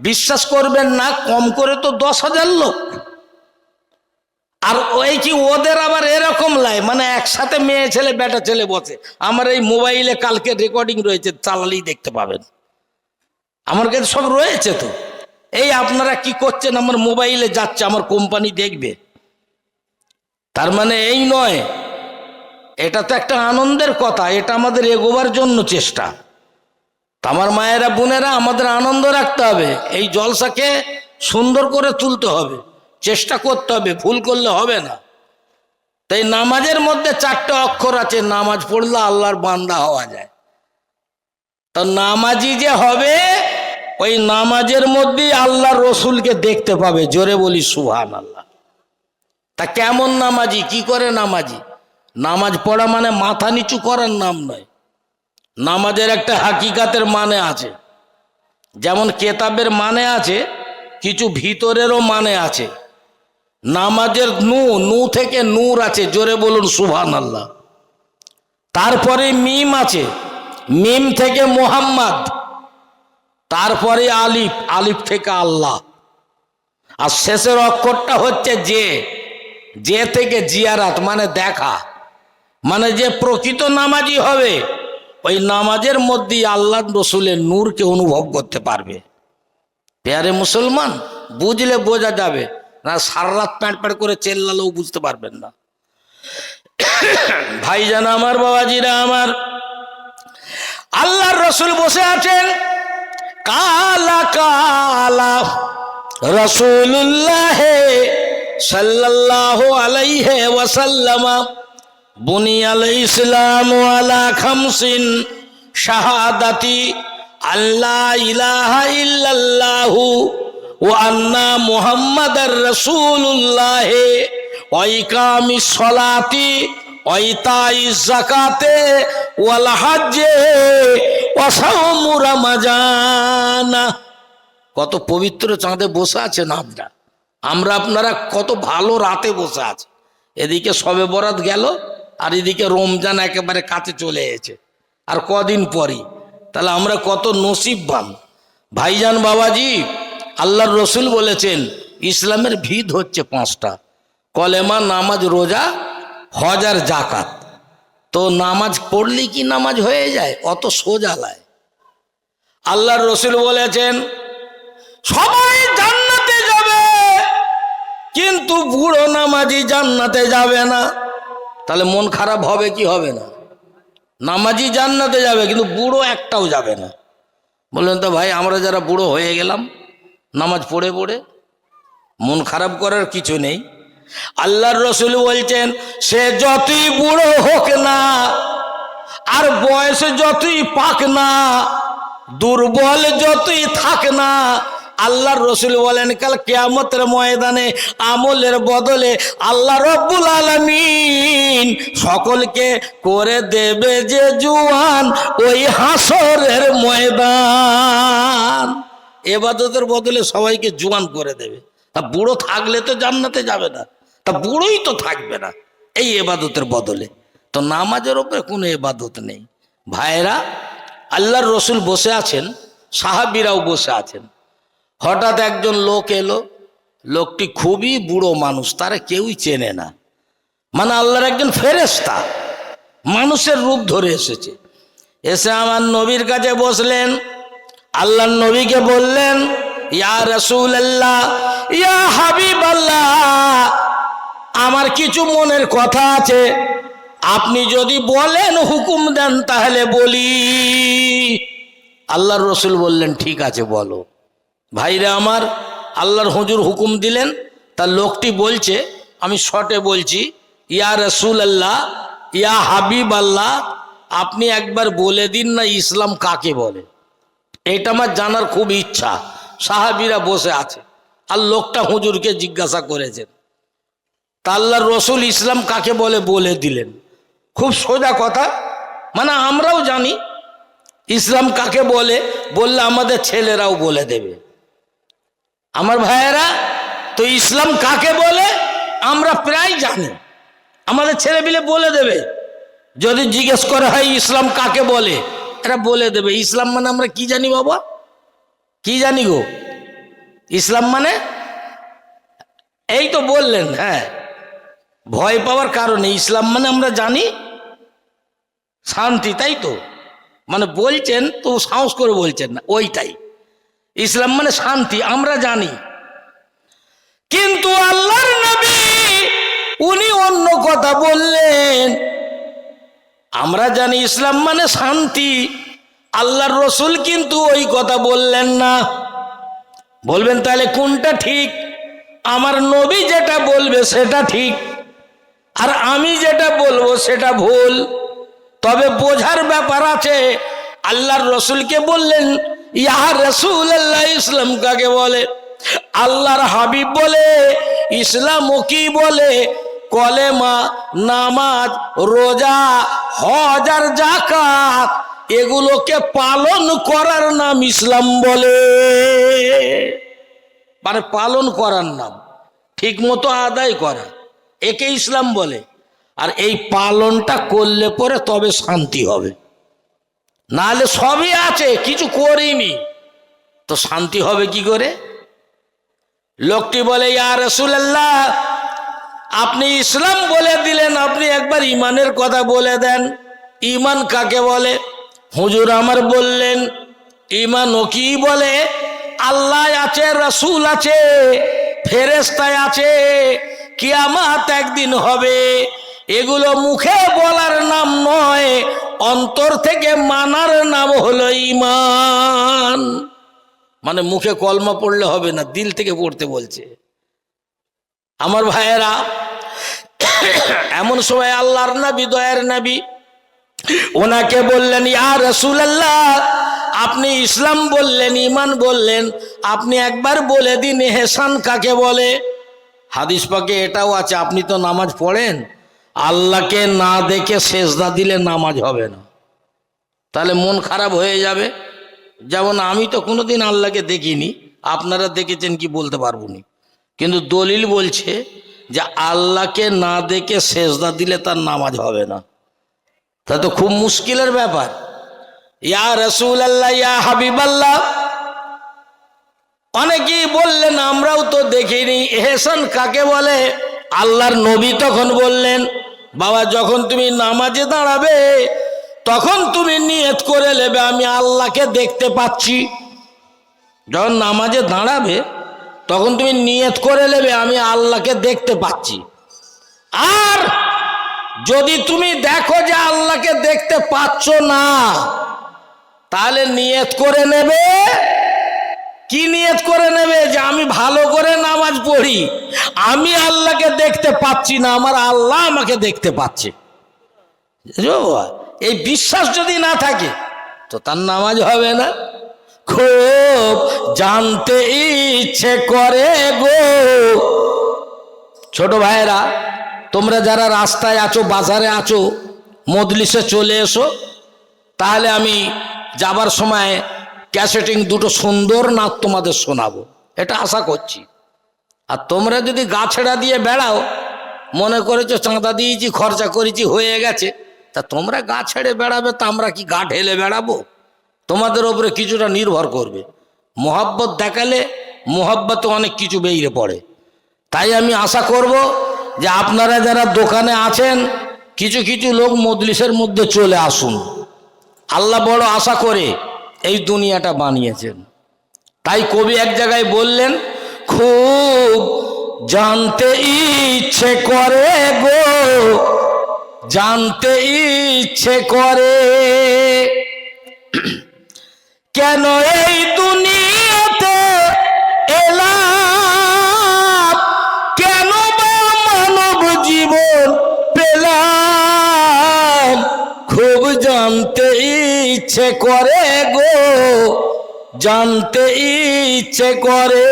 বিশ্বাস করবেন না, কম করে তো দশ হাজার লোক। আর ওই কি ওদের আবার এরকম লাই মানে একসাথে মেয়ে ছেলে, বেটা ছেলে বসে। আমার এই মোবাইলে কালকে রেকর্ডিং রয়েছে, চালালেই দেখতে পাবেন। আমার কাছে সব রয়েছে তো। এই আপনারা কি করছেন? আমার মোবাইলে যাচ্ছে, আমার কোম্পানি দেখবে। তার মানে এই নয়, এটা তো একটা আনন্দের কথা, এটা আমাদের এগোবার জন্য চেষ্টা। আমার মায়েরা, বোনেরা, আমাদের আনন্দ রাখতে হবে। এই জলসাকে সুন্দর করে তুলতে হবে। চেষ্টা করতে হবে, ভুল করলে হবে না। তাই নামাজের মধ্যে চারটে অক্ষর আছে, নামাজ পড়লে আল্লাহর বান্দা হওয়া যায়। তো নামাজি যে হবে, ওই নামাজের মধ্যেই আল্লাহ রসুলকে দেখতে পাবে। জোরে বলি সুহান আল্লাহ তা কেমন নামাজি? কি করে নামাজি? নামাজ পড়া মানে মাথা নিচু করার নাম নয়। নামাজের একটা হাকিকাতের মানে আছে। যেমন কেতাবের মানে আছে, কিছু ভিতরেরও মানে আছে। নামাজের নু নু থেকে নূর আছে, জোরে বলুন সুভান আল্লাহ তারপরে মিম আছে, মিম থেকে মোহাম্মদ। তারপরে আলিফ আলিফ থেকে আল্লাহ। আর শেষের অক্ষরটা হচ্ছে যে যে থেকে জিয়ারাত মানে দেখা। মানে যে প্রকৃত নামাজি হবে ওই নামাজের মধ্যেই আল্লাহ রসুলের নূরকে অনুভব করতে পারবে। পেয়ারে মুসলমান, বুঝলে বোঝা যাবে। না, সারা রাত প্যাঁট প্যাঁট করে চেল্লালেও বুঝতে পারবেন না। ভাইজান আমার, বাবাজিরা আমার, আল্লাহর রসুল বসে আছেন। কালা কালা রসুল্লাহ সাল্লাহ আলাইহে ওয়াসাল্লামা। বুনিয়াল ইসলাম আলা খামসিন শাহাদাতি আল্লাহ ইলাহা ইল্লাল্লাহু ওয়া আন্না মুহাম্মাদার রাসূলুল্লাহ ইকামিস সালাতি ওয়া ইতাইজ যাকাতে ওয়াল হজ্জে ওয়া সাওমু কত পবিত্র চাঁদে বসে আছেন আপনারা? আমরা আপনারা কত ভালো রাতে বসে আছে। এদিকে সবে বরাত গেল আর এদিকে রমজান একেবারে কাছে চলে এসেছে। আর কদিন পরই? তাহলে আমরা কত নসিববান ভাইজান বাবাজি, আল্লাহর রসুল বলেছেন, ইসলামের ভিত হচ্ছে পাঁচটা। কলেমা, নামাজ, রোজা, হজ আর জাকাত তো নামাজ পড়লেই কি নামাজ হয়ে যায়? অত সোজা লায় আল্লাহর রসুল বলেছেন, সবাই জান্নাতে যাবে, কিন্তু বুড়ো নামাজি জান্নাতে যাবে না। তাহলে মন খারাপ হবে কি হবে না? নামাজি জান্নাতে যাবে, কিন্তু বুড়ো একটাও যাবে না। বললেন, তো ভাই, আমরা যারা বুড়ো হয়ে গেলাম, নামাজ পড়ে পড়ে মন খারাপ করার কিছু নেই। আল্লাহর রসুল বলছেন, সে যতই বুড়ো হোক না, আর বয়সে যতই পাক না, দুর্বল যতই থাক না আল্লাহর রসুল বলেন, কাল কেয়ামতের ময়দানে আমলের বদলে আল্লাহ রব্বুল আলমিন সকলকে করে দেবে যে জুয়ান ওই হাসরের ময়দান। এবাদতের বদলে সবাইকে জুয়ান করে দেবে। তা বুড়ো থাকলে তো জান্নাতে যাবে না, তা বুড়োই তো থাকবে না এই এবাদতের বদলে। তো নামাজের ওপরে কোনো এবাদত নেই। ভাইরা আল্লাহর রসুল বসে আছেন, সাহাবিরাও বসে আছেন। হঠাৎ একজন লোক এলো। লোকটি খুবই বুড়ো মানুষ, তারা কেউই চেনে না। মানে আল্লাহর একজন ফেরেস্তা মানুষের রূপ ধরে এসেছে। এসে আমার নবীর কাছে বসলেন আল্লাহ নবীকে বললেন, ইয়া রসুল আল্লাহ ইয়া হাবিব আল্লাহ আমার কিছু মনের কথা আছে। আপনি যদি বলেন হুকুম দেন তাহলে বলি। আল্লাহর রসুল বললেন, ঠিক আছে, বলো। ভাইরা আমার, আল্লাহর হুজুর হুকুম দিলেন তার লোকটি বলছে, আমি শর্টে বলছি, ইয়া রসুল আল্লাহ ইয়া হাবিব আল্লাহ আপনি একবার বলে দিন না ইসলাম কাকে বলে। এটা আমার জানার খুব ইচ্ছা। সাহাবিরা বসে আছে। আর লোকটা হুজুরকে জিজ্ঞাসা করেছেন। তা আল্লাহর রসুল ইসলাম কাকে বলে বলে দিলেন? খুব সোজা কথা। মানে আমরাও জানি, ইসলাম কাকে বলে, বললে আমাদের ছেলেরাও বলে দেবে। আমার ভাইয়েরা, তো ইসলাম কাকে বলে? আমরা প্রায় জানি। আমাদের ছেলেপিলে বলে দেবে। যদি জিজ্ঞেস করা হয় ইসলাম কাকে বলে? এরা বলে দেবে। ইসলাম মানে আমরা কি জানি বাবা? কি জানি গো? ইসলাম মানে? এই তো বললেন হ্যাঁ। ভয় পাওয়ার কারণে ইসলাম মানে আমরা জানি শান্তি, তাই তো? মানে বলছেন, তো সাহস করে বলছেন না, ওইটাই। ইসলাম মানে শান্তি, আমরা জানি। কিন্তু আল্লাহর নবী, উনি অন্য কথা বললেন। আমরা জানি ইসলাম মানে শান্তি, আল্লাহর রসুল কিন্তু ওই কথা বললেন না। বলবেন, তাহলে কোনটা ঠিক? আমার নবী যেটা বলবে সেটা ঠিক, আর আমি যেটা বলব সেটা ভুল। তবে বোঝার ব্যাপার আছে, আল্লাহর রসুলকে বললেন ইহা রসুল আল্লাহ ইসলাম কাকে বলে? আল্লাহর হাবিব বলে, ইসলাম কি বলে, কলেমা, নামাজ, রোজা, হজ আর জাকাত এগুলোকে পালন করার নাম ইসলাম বলে। মানে পালন করার নাম ঠিক মতো আদায় করা, একে ইসলাম বলে। আর এই পালনটা করলে পরে তবে শান্তি হবে। নাহলে সবই আছে, কিছু করিনি। তো শান্তি হবে কি করে? লোকটি বলে, ইয়া রসুল্লাহ আপনি ইসলাম বলে দিলেন, আপনি একবার ইমানের কথা বলে দেন। ইমান কাকে বলে? হুজুর আমার বললেন ইমান ও কি বলে? আল্লাহ আছে, রসুল আছে ফেরেস্তায় আছে, কিয়ামাত একদিন হবে। এগুলো মুখে বলার নাম নয় অন্তর থেকে মানার নাম হলো ইমান মানে মুখে কলমা পড়লে হবে না, দিল থেকে পড়তে বলছে। আমার ভাইয়েরা, এমন সময় আল্লাহর নাবি, দয়ার নবী, ওনাকে বললেন, ইয়া রসুলাল্লাহ, আপনি ইসলাম বললেন ইমান বললেন, আপনি একবার বলে দিন হেসান কাকে বলে? হাদিস পাকে এটাও আছে, আপনি তো নামাজ পড়েন আল্লাহকে না দেখে সেজদা দিলে নামাজ হবে না। তাহলে মন খারাপ হয়ে যাবে। যেমন আমি তো কোনোদিন আল্লাহকে দেখিনি, আপনারা দেখেছেন কি বলতে পারব নি। কিন্তু দলিল বলছে যে আল্লাহকে না দেখে সেজদা দিলে তার নামাজ হবে না। তা তো খুব মুশকিলের ব্যাপার। ইয়া রসুল আল্লাহ ইয়া হাবিব আল্লাহ অনেকেই বললেন, আমরাও তো দেখিনি। এহসান কাকে বলে? আল্লাহর নবী তখন বললেন, বাবা, যখন তুমি নামাজে দাঁড়াবে, তখন তুমি নিয়ত করে নেবে, আমি আল্লাহকে দেখতে পাচ্ছি। যখন নামাজে দাঁড়াবে, তখন তুমি নিয়ত করে নেবে, আমি আল্লাহকে দেখতে পাচ্ছি। আর যদি তুমি দেখো যে আল্লাহকে দেখতে পাচ্ছ না, তাহলে নিয়ত করে নেবে? কি নিয়ত করে নেবে? যে আমি ভালো করে নামাজ পড়ি। আমি আল্লাহকে দেখতে পাচ্ছি না, আমার আল্লাহ আমাকে দেখতে পাচ্ছে? এই বিশ্বাস যদি না থাকে, তো তার নামাজ হবে না। খুব জানতে ইচ্ছে করে গো। ছোট ভাইয়েরা, তোমরা যারা রাস্তায় আছো, বাজারে আছো, মজলিসে চলে এসো, তাহলে আমি যাবার সময় ক্যাসেটিং দুটো সুন্দর নাচ তোমাদের শোনাবো। এটা আশা করছি। আর তোমরা যদি গা ছেড়া দিয়ে বেড়াও, মনে করেছ চাঁদা দিয়েছি, খরচা করেছি, হয়ে গেছে। তা তোমরা গা ছেড়ে বেড়াবে, তা আমরা কি গা ঢেলে বেড়াবো? তোমাদের ওপরে কিছুটা নির্ভর করবে। মোহাব্বত দেখালে মোহাব্বতে অনেক কিছু বেরিয়ে পড়ে। তাই আমি আশা করব যে আপনারা যারা দোকানে আছেন, কিছু কিছু লোক মজলিসের মধ্যে চলে আসুন। আল্লাহ বড় আশা করে এই দুনিয়াটা বানিয়েছেন। তাই কবি এক জায়গায় বললেন খুব জানতে ইচ্ছে করে গো, জানতে ইচ্ছে করে। কেন এই দুনিয়াতে এলাম? কেন বা মানব জীবন পেলাম? খুব জানতে ইচ্ছে করে গো জানতে ইচ্ছে করে।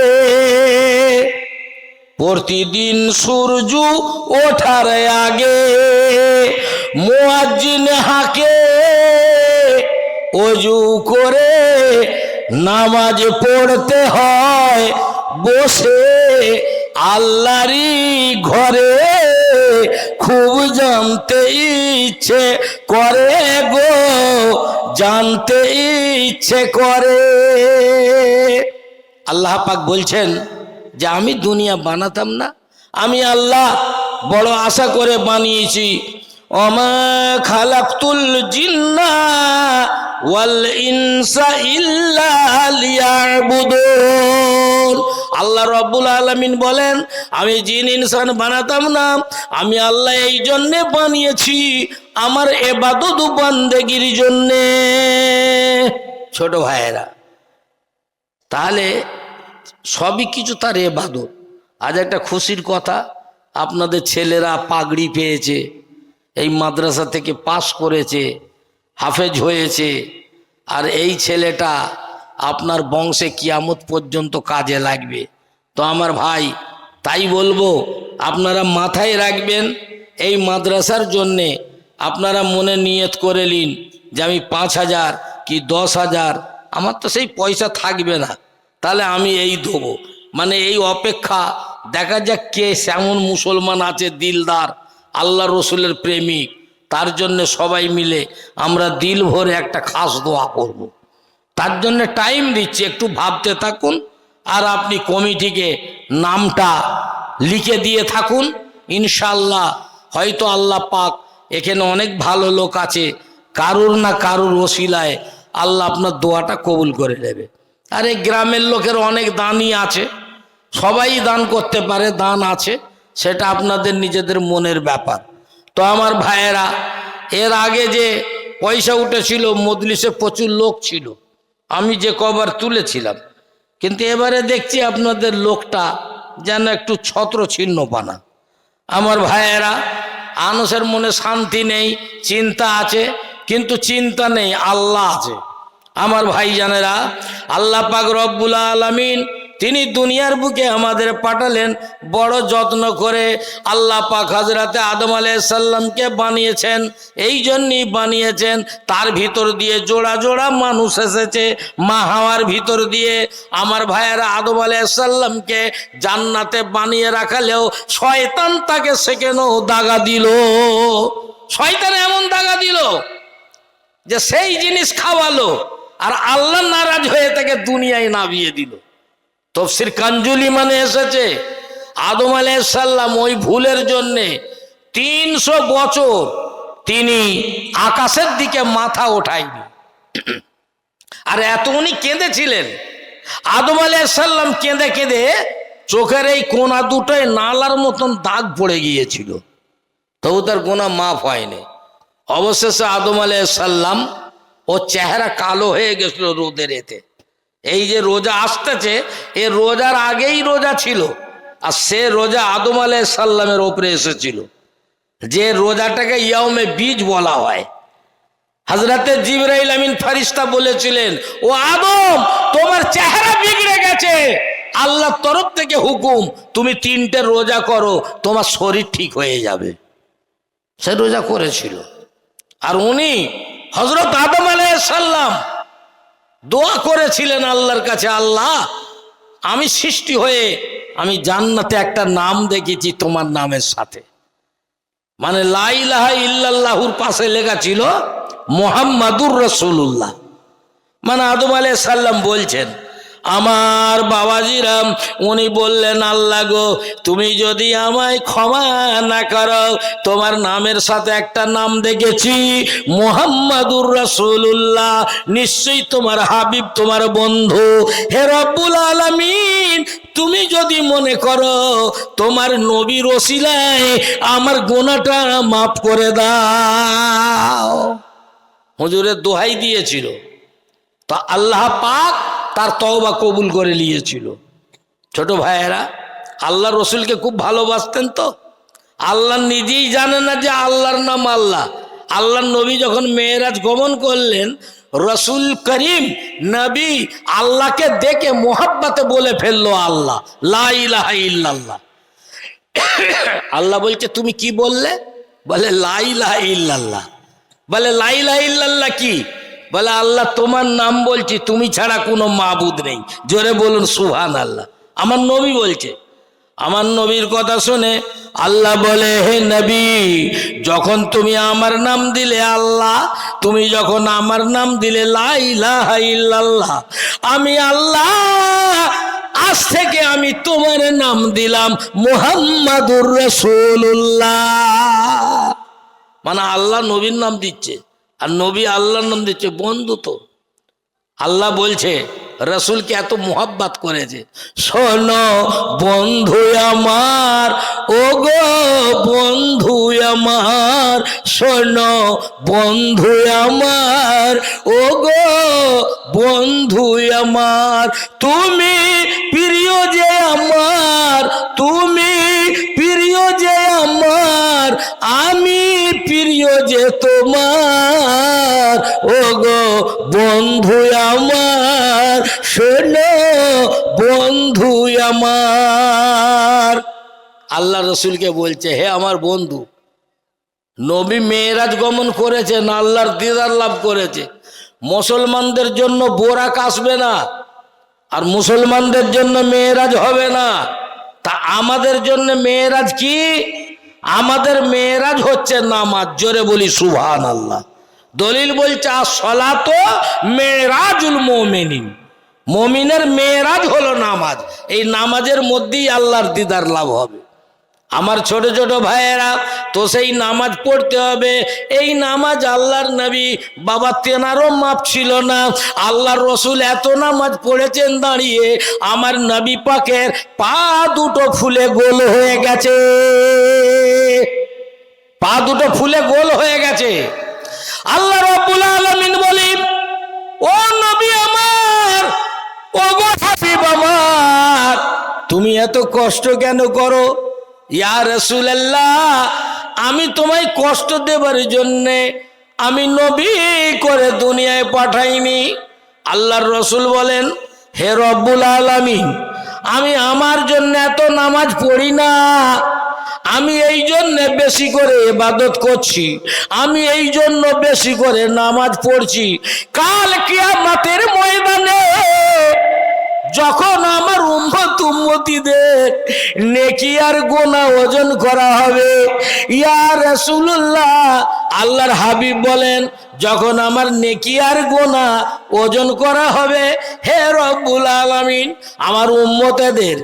প্রতিদিন সূর্য ওঠার আগে মুয়াজ্জিন হাকে অজু করে নামাজ পড়তে হয়, বসে আল্লাহরই ঘরে। খুব জানতে ইচ্ছে করে গো, জানতে ইচ্ছে করে। আল্লাহ পাক বলছেন যে আমি দুনিয়া বানাতাম না, আমি আল্লাহ বড় আশা করে বানিয়েছি। অমা খালাকুল জিন্না আল্লাহ রব্বুল আলামিন বলেন, আমি জিন ইনসান বানাতাম না, আমি আল্লাহ এই জন্যে বানিয়েছি আমার এবাদত বান্দেগির জন্যে। ছোট ভাইয়েরা, তাহলে সবই কিছু তার এবাদত। আজ একটা খুশির কথা, আপনাদের ছেলেরা পাগড়ি পেয়েছে, এই মাদ্রাসা থেকে পাশ করেছে হাফেজ হয়েছে। আর এই ছেলেটা আপনার বংশে কিয়ামত পর্যন্ত কাজে লাগবে। তো আমার ভাই, তাই বলব, আপনারা মাথায় রাখবেন, এই মাদ্রাসার জন্যে আপনারা মনে নিয়ত করে নিন যে আমি পাঁচ হাজার কি দশ হাজার, আমার তো সেই পয়সা থাকবে না। তাহলে আমি এই দেবো। মানে এই অপেক্ষা, দেখা যাক কে সেমন মুসলমান আছে, দিলদার, আল্লাহ রসুলের প্রেমিক। তার জন্য সবাই মিলে আমরা দিল ভরে একটা খাস দোয়া করব। তার জন্য টাইম দিচ্ছি, একটু ভাবতে থাকুন আর আপনি কমিটিকে নামটা লিখে দিয়ে থাকুন। ইনশাল্লাহ হয়তো আল্লাহ পাক এখানে অনেক ভালো লোক আছে, কারুর না কারুর ওসিলায় আল্লাহ আপনার দোয়াটা কবুল করে নেবে। আর এই গ্রামের লোকের অনেক দানই আছে, সবাই দান করতে পারে, দান আছে, সেটা আপনাদের নিজেদের মনের ব্যাপার। তো আমার ভাইয়েরা, এর আগে যে পয়সা উঠেছিল, মজলিসে প্রচুর লোক ছিল। আমি যে কবার তুলেছিলাম, কিন্তু এবারে দেখছি আপনাদের লোকটা যেন একটু ছত্র ছিন্ন পানা। আমার ভাইয়েরা, আনসের মনে শান্তি নেই, চিন্তা আছে, কিন্তু চিন্তা নেই, আল্লাহ আছে। আমার ভাইজানেরা, আল্লাহ পাক রব্বুল আলমিন তিনি দুনিয়ার বুকে আমাদের পাঠালেন বড় যত্ন করে আল্লাহ পাক হাজরাতে আদম আলাইসাল্লামকে বানিয়েছেন। এই জন্যই বানিয়েছেন। তার ভিতর দিয়ে জোড়া জোড়া মানুষ এসেছে। মা হাওয়ার ভিতর দিয়ে আমার ভাইয়েরা আদম আলাইসাল্লামকে জান্নাতে বানিয়ে রাখালেও শয়তান তাকে সেখানেও দাগা দিল। শয়তান এমন দাগা দিল যে সেই জিনিস খাওয়ালো আর আল্লাহ নারাজ হয়ে তাকে দুনিয়ায় নামিয়ে দিল। তফসির কাঞ্জুলি মানে এসেছে। আদম আলাইসাল্লাম ওই ভুলের জন্যে তিনশো বছর তিনি আকাশের দিকে মাথা ওঠায়নি। আর এত উনি কেঁদেছিলেন। আদম আলাইসাল্লাম কেঁদে কেঁদে চোখের এই কোনা দুটোয় নালার মতন দাগ পড়ে গিয়েছিল। তবু তার গোনা মাফ হয়নি। অবশেষে আদম আলাইসাল্লাম ও চেহারা কালো হয়ে গেছিল রোদের এতে। এই যে রোজা আসতেছে, এ রোজার আগেই রোজা ছিল, আর সে রোজা আদম আলাইসাল্লামের ওপরে এসেছিল। যে রোজাটাকে ইয়ামে বীজ বলা হয়। হাজরাতে জিবরাইল আমিন ফারিস্তা বলেছিলেন, ও আদম, তোমার চেহারা বিগড়ে গেছে। আল্লাহর তরফ থেকে হুকুম, তুমি তিনটে রোজা করো, তোমার শরীর ঠিক হয়ে যাবে। সে রোজা করেছিল। আর উনি হজরত আদম সাল্লাম দোয়া করেছিলেন আল্লাহর কাছে, আল্লাহ, আমি সৃষ্টি হয়ে আমি জান্নাতে একটা নাম দেখেছি তোমার নামের সাথে। মানে লাইলাহা ইল্লাল্লাহুর পাশে লেখা ছিল মোহাম্মদুর রসুল্লাহ মানে আদম আলাই সাল্লাম বলছেন আমার বাবাজিরাম উনি বললেন, আল্লাহ গো, তুমি যদি আমায় ক্ষমা না করো, তোমার নামের সাথে একটা নাম দেখেছি, মোহাম্মদুর রসুল্লাহ নিশ্চয়ই তোমার হাবিব, তোমার বন্ধু। হে রব্বুল আলমিন, তুমি যদি মনে করো, তোমার নবীর ওসিলায় আমার গোনাটা মাফ করে দাও। হুজুরের দোহাই দিয়েছিল। তা আল্লাহ পাক তার তওবা কবুল করে নিয়েছিল। ছোট ভাইয়েরা আল্লাহ রসুলকে খুব ভালোবাসতেন তো? আল্লাহ নিজেই জানে না যে আল্লাহর নাম আল্লাহ। আল্লাহ নবী যখন মেয়েরাজ গমন করলেন, রসুল করিম, নবী, আল্লাহকে দেখে মোহাব্বাতে বলে ফেলল আল্লাহ। লাহ ইল্লাল্লাহ। আল্লাহ বলছে, তুমি কি বললে? বলে লাইলাহ ইল্লাল্লাহ। বলে লাইলাহ ইল্লাল্লাহ কি? বলে, আল্লাহ, তোমার নাম বলছি, তুমি ছাড়া কোনো মাবুদ নেই। জোরে বলুন সুহান আল্লাহ আমার নবী বলছে, আমার নবীর কথা শুনে আল্লাহ বলে, হে নবী, যখন তুমি আমার নাম দিলে আল্লাহ, তুমি যখন আমার নাম দিলে লাইলাহ ইল্লাল্লাহ, আমি আল্লাহ, আজ থেকে আমি তোমার নাম দিলাম মুহাম্মাদুর রসুল্লাহ মানে আল্লাহ নবীর নাম দিচ্ছে। আর নবী আল্লাহর নাম দিচ্ছে, বন্ধু তো। আল্লাহ বলছে, রসুলকে এত মোহাব্বাত করেছে। শোনো, বন্ধু আমার ও গো বন্ধু আমার, শোনো, বন্ধু আমার ও গো বন্ধু আমার, তুমি প্রিয় যে আমার, তুমি প্রিয় যে আমার আমি প্রিয় যে তোমার ও গো বন্ধু আমার, শোনো বন্ধু আমার। আল্লাহ রসুলকে বলছে, হে আমার বন্ধু, নবী মেয়েরাজ গমন করেছেন আল্লাহর দিদার লাভ করেছে? মুসলমানদের জন্য বোরাক আসবে না, আর মুসলমানদের জন্য মেয়েরাজ হবে না। তা আমাদের জন্য মেয়েরাজ কি? আমাদের মেয়েরাজ হচ্ছে নামাজ, জোরে বলি সুভান আল্লাহ দলিল বলছে আর সলাত মেয়েরাজুল মোমেনিন। মমিনের মেয়েরাজ হলো নামাজ। এই নামাজের মধ্যেই আল্লাহর দিদার লাভ হবে। আমার ছোট ছোট ভাইয়েরা, তো সেই নামাজ পড়তে হবে। এই নামাজ আল্লাহর নবী, বাবা তেনারও মাপ ছিল না। আল্লাহর রসুল এত নামাজ পড়েছেন দাঁড়িয়ে, আমার নবী পাকের পা দুটো ফুলে গোল হয়ে গেছে। পা দুটো ফুলে গোল হয়ে গেছে। আল্লাহ রব্বুল আলামিন বলি, ও নবী আমার, ও গো হাবিব আমার, তুমি এত কষ্ট কেন করো? ইয়া রসুলাল্লাহ, আমি তোমায় কষ্ট দেবার জন্যে আমি নবী করে দুনিয়ায় পাঠাইনি। আল্লাহর রসুল বলেন, হে রব্বুল আলামিন, আমি আমার জন্য এত নামাজ পড়ি না। আমি এই জন্য বেশি করে এবাদত করছি, আমি এই জন্য বেশি করে নামাজ পড়ছি। কাল কিয়ামতের ময়দানে যখন আমার উম্মত উম্মতিদের নেকি আর গোনা ওজন করা হবে, ইয়া রাসূলুল্লাহ, আল্লাহর হাবিব বলেন, যখন আমার নেকি আর গোনা ওজন করা হবে, হে রব্বুল আলামিন, আমার উম্মতেদের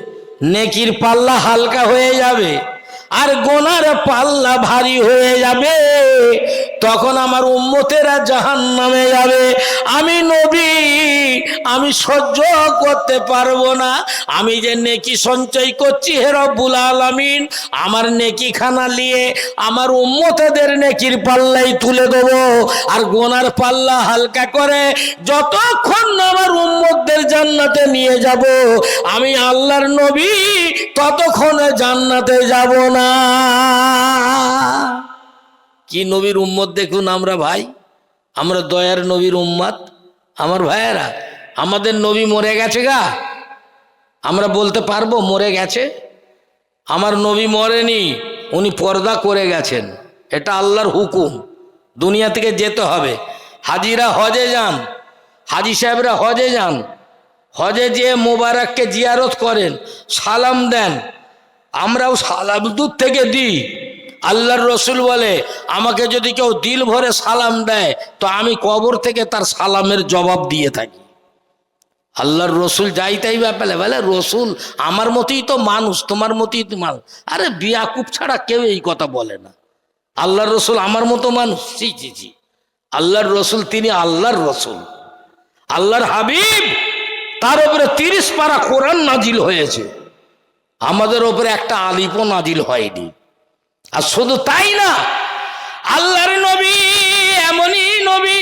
নেকির পাল্লা হালকা হয়ে যাবে। আর গোনার পাল্লা ভারী হয়ে যাবে, তখন আমার উম্মতেরা জাহান নামে যাবে। আমি নবী, আমি সহ্য করতে পারব না। আমি যে নেকি সঞ্চয় করছি হে রব্বুল আলামিন, আমার নেকি খানা নিয়ে আমার উম্মতেদের নেকির পাল্লাই তুলে দেবো। আর গোনার পাল্লা হালকা করে যতক্ষণ আমার উম্মতদের জান্নাতে নিয়ে যাব, আমি আল্লাহর নবী, ততক্ষণে জান্নাতে যাব না। কি নবীর উম্মত দেখুন আমরা ভাই? আমরা দয়ার নবীর উম্মাদ আমার ভাইয়েরা, আমাদের নবী মরে গেছে গা। আমরা বলতে পারব মরে গেছে? আমার নবী মরেনি, উনি পর্দা করে গেছেন। এটা আল্লাহর হুকুম। দুনিয়া থেকে যেতে হবে। হাজিরা হজে যান। হাজি সাহেবরা হজে যান। হজে যেয়ে মোবারককে জিয়ারত করেন, সালাম দেন। আমরাও সালাম দূর থেকে দিই। আল্লাহর রসুল বলে, আমাকে যদি কেউ দিল ভরে সালাম দেয়, তো আমি কবর থেকে তার সালামের জবাব দিয়ে থাকি। আল্লাহর রসুল যাই তাই ব্যাপারে বলে, রসুল, আমার মতোই তো মানুষ, তোমার মতোই তো মানুষ। আরে বিয়াকুব ছাড়া কেউ এই কথা বলে না। আল্লাহর রসুল আমার মতো মানুষ। জি জি জি আল্লাহর রসুল তিনি আল্লাহর রসুল। আল্লাহর হাবিব, তার উপরে তিরিশ পারা কোরআন নাজিল হয়েছে। আমাদের ওপরে একটা আলিপও নাজিল হয়নি। আর শুধু তাই না, আল্লাহর নবী, এমনই নবী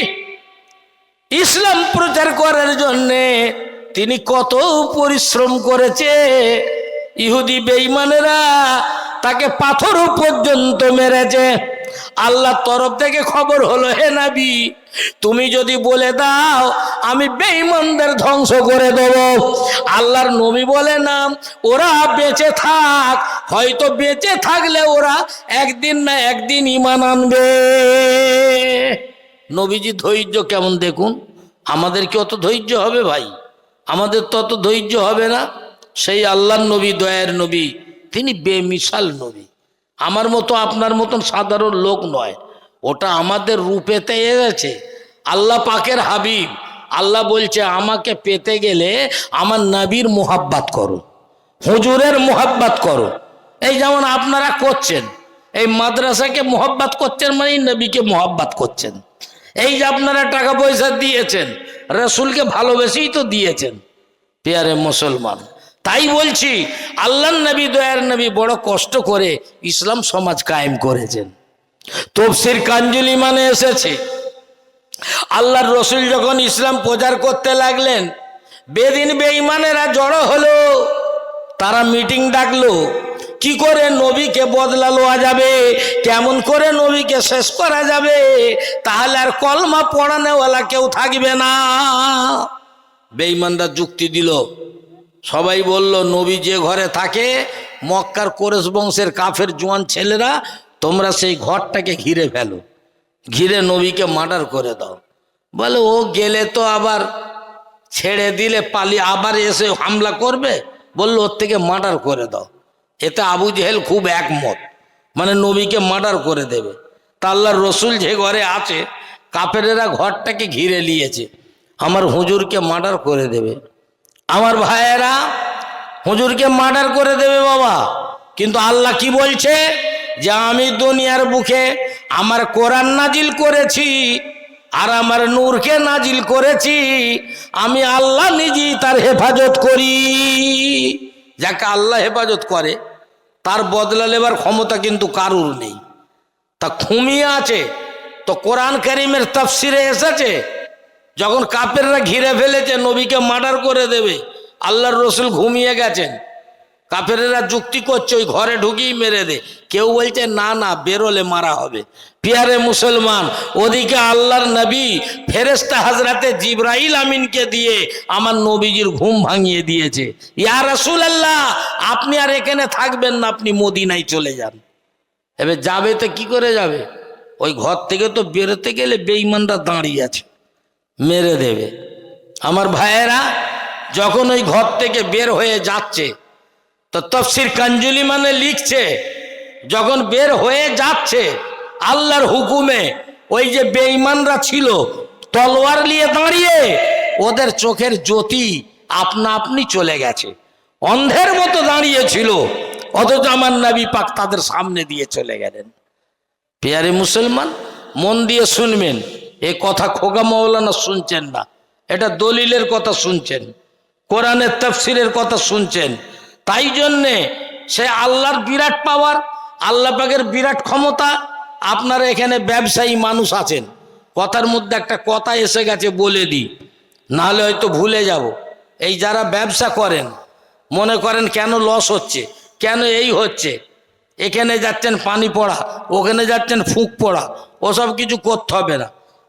ইসলাম প্রচার করার জন্যে তিনি কত পরিশ্রম করেছে। ইহুদি বেঈমানেরা তাকে পাথর পর্যন্ত মেরেছে। আল্লাহর তরফ থেকে খবর হলো, হে নাবি, তুমি যদি বলে দাও, আমি বেঈমানদের ধ্বংস করে দেব। আল্লাহর নবী বলে, না, ওরা বেঁচে থাক। হয়তো বেঁচে থাকলে ওরা একদিন না একদিন ইমান আনবে। নবীজি ধৈর্য কেমন দেখুন? আমাদের কি অত ধৈর্য হবে ভাই? আমাদের তো অত ধৈর্য হবে না। সেই আল্লাহর নবী, দয়ার নবী তিনি বেমিশাল নবী। আমার মতো আপনার মতন সাধারণ লোক নয়। ওটা আমাদের রূপেতে এনেছে আল্লাহ পাকের হাবিব, আল্লাহ বলছে, আমাকে পেতে গেলে আমার নবীর মোহাব্বাত করো, হুজুরের মোহাব্বাত করো। এই যেমন আপনারা করছেন, এই মাদ্রাসাকে মোহাব্বাত করছেন মানে নবীকে মোহাব্বাত করছেন। এই যে আপনারা টাকা পয়সা দিয়েছেন, রসুলকে ভালোবেসেই তো দিয়েছেন, পেয়ারে মুসলমান। তাই বলছি আল্লাহ নবী, দয়ার নবী বড় কষ্ট করে ইসলাম সমাজ কায়েম করেছেন। তফসির কাঞ্জুলি মানে এসেছে। আল্লাহর রসুল যখন ইসলাম প্রচার করতে লাগলেন, বেদিন বেঈমানেরা জড়ো হলো, তারা মিটিং ডাকলো, কি করে নবীকে বদলা লওয়া যাবে, কেমন করে নবীকে শেষ করা যাবে, তাহলে আর কলমা পড়ানেওয়ালা কেউ থাকবে না। বেঈমানরা যুক্তি দিল সবাই বলল, নবী যে ঘরে থাকে, মক্কার কোরেশ বংশের কাফের জোয়ান ছেলেরা, তোমরা সেই ঘরটাকে ঘিরে ফেলো। ঘিরে নবীকে মার্ডার করে দাও। বলে, ও গেলে তো আবার ছেড়ে দিলে পালিয়ে আবার এসে হামলা করবে? বলল, ওর থেকে মার্ডার করে দাও। এতে আবু জেহেল খুব একমত। মানে নবীকে মার্ডার করে দেবে। তা আল্লাহর রসুল যে ঘরে আছে কাপেরেরা ঘরটাকে ঘিরে নিয়েছে। আমার হুজুরকে মার্ডার করে দেবে। আমার ভাইয়েরা, হুজুরকে মার্ডার করে দেবে বাবা। কিন্তু আল্লাহ কি বলছে? যে আমি দুনিয়ার বুকে আমার কোরআন নাজিল করেছি আর আমার নূরকে নাজিল করেছি, আমি আল্লাহ নিজেই তার হেফাজত করি। যাকে আল্লাহ হেফাজত করে, তার বদলা নেবার ক্ষমতা কিন্তু কারুর নেই। তা ঘুমিয়ে আছে, তো কোরআন করিমের তফসিরে এসেছে যখন কাপেররা ঘিরে ফেলেছে, নবীকে মার্ডার করে দেবে, আল্লাহর রসুল ঘুমিয়ে গেছেন। কাপেরেরা যুক্তি করছে, ওই ঘরে ঢুকিয়ে মেরে দে। কেউ বলছে, না না, বেরোলে মারা হবে। পিয়ারে মুসলমান, ওদিকে আল্লাহর নবী ফেরেস্তা হাজরাতে জিব্রাইল আমিনকে দিয়ে আমার নবীজির ঘুম ভাঙিয়ে দিয়েছে। ইয়া রসুল আল্লাহ আপনি আর এখানে থাকবেন না, আপনি মদিনায় চলে যান। এবার যাবে তো কি করে যাবে? ওই ঘর থেকে তো বেরোতে গেলে বেঈমানরা দাঁড়িয়ে আছে। মেরে দেবে। আমার ভাইয়েরা, যখন ওই ঘর থেকে বের হয়ে যাচ্ছে, তো তফসির কাঞ্জুলি মানে লিখছে, যখন বের হয়ে যাচ্ছে, আল্লাহর হুকুমে ওই যে বেঈমানরা ছিল, তলোয়ার নিয়ে দাঁড়িয়ে ওদের চোখের জ্যোতি আপনা আপনি চলে গেছে। অন্ধের মতো দাঁড়িয়েছিল অথচ আমার নবী পাক তাদের সামনে দিয়ে চলে গেলেন। পেয়ারে মুসলমান, মন দিয়ে শুনবেন এ কথা খোকা মৌলানা শুনছেন না। এটা দলিলের কথা শুনছেন, কোরআনের তফসিরের কথা শুনছেন। তাই জন্যে সে আল্লাহর বিরাট পাওয়ার, আল্লাহ পাকের বিরাট ক্ষমতা, আপনারা এখানে ব্যবসায়ী মানুষ আছেন। কথার মধ্যে একটা কথা এসে গেছে বলে দিই নাহলে হয়তো ভুলে যাব। এই যারা ব্যবসা করেন, মনে করেন কেন লস হচ্ছে, কেন এই হচ্ছে? এখানে যাচ্ছেন পানি পড়া, ওখানে যাচ্ছেন ফুঁক পড়া, ওসব কিছু করতে হবে না।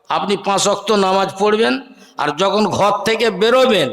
আপনি পাঁচ অক্ত নামাজ পড়বেন আর যখন ঘর থেকে বেরোবেন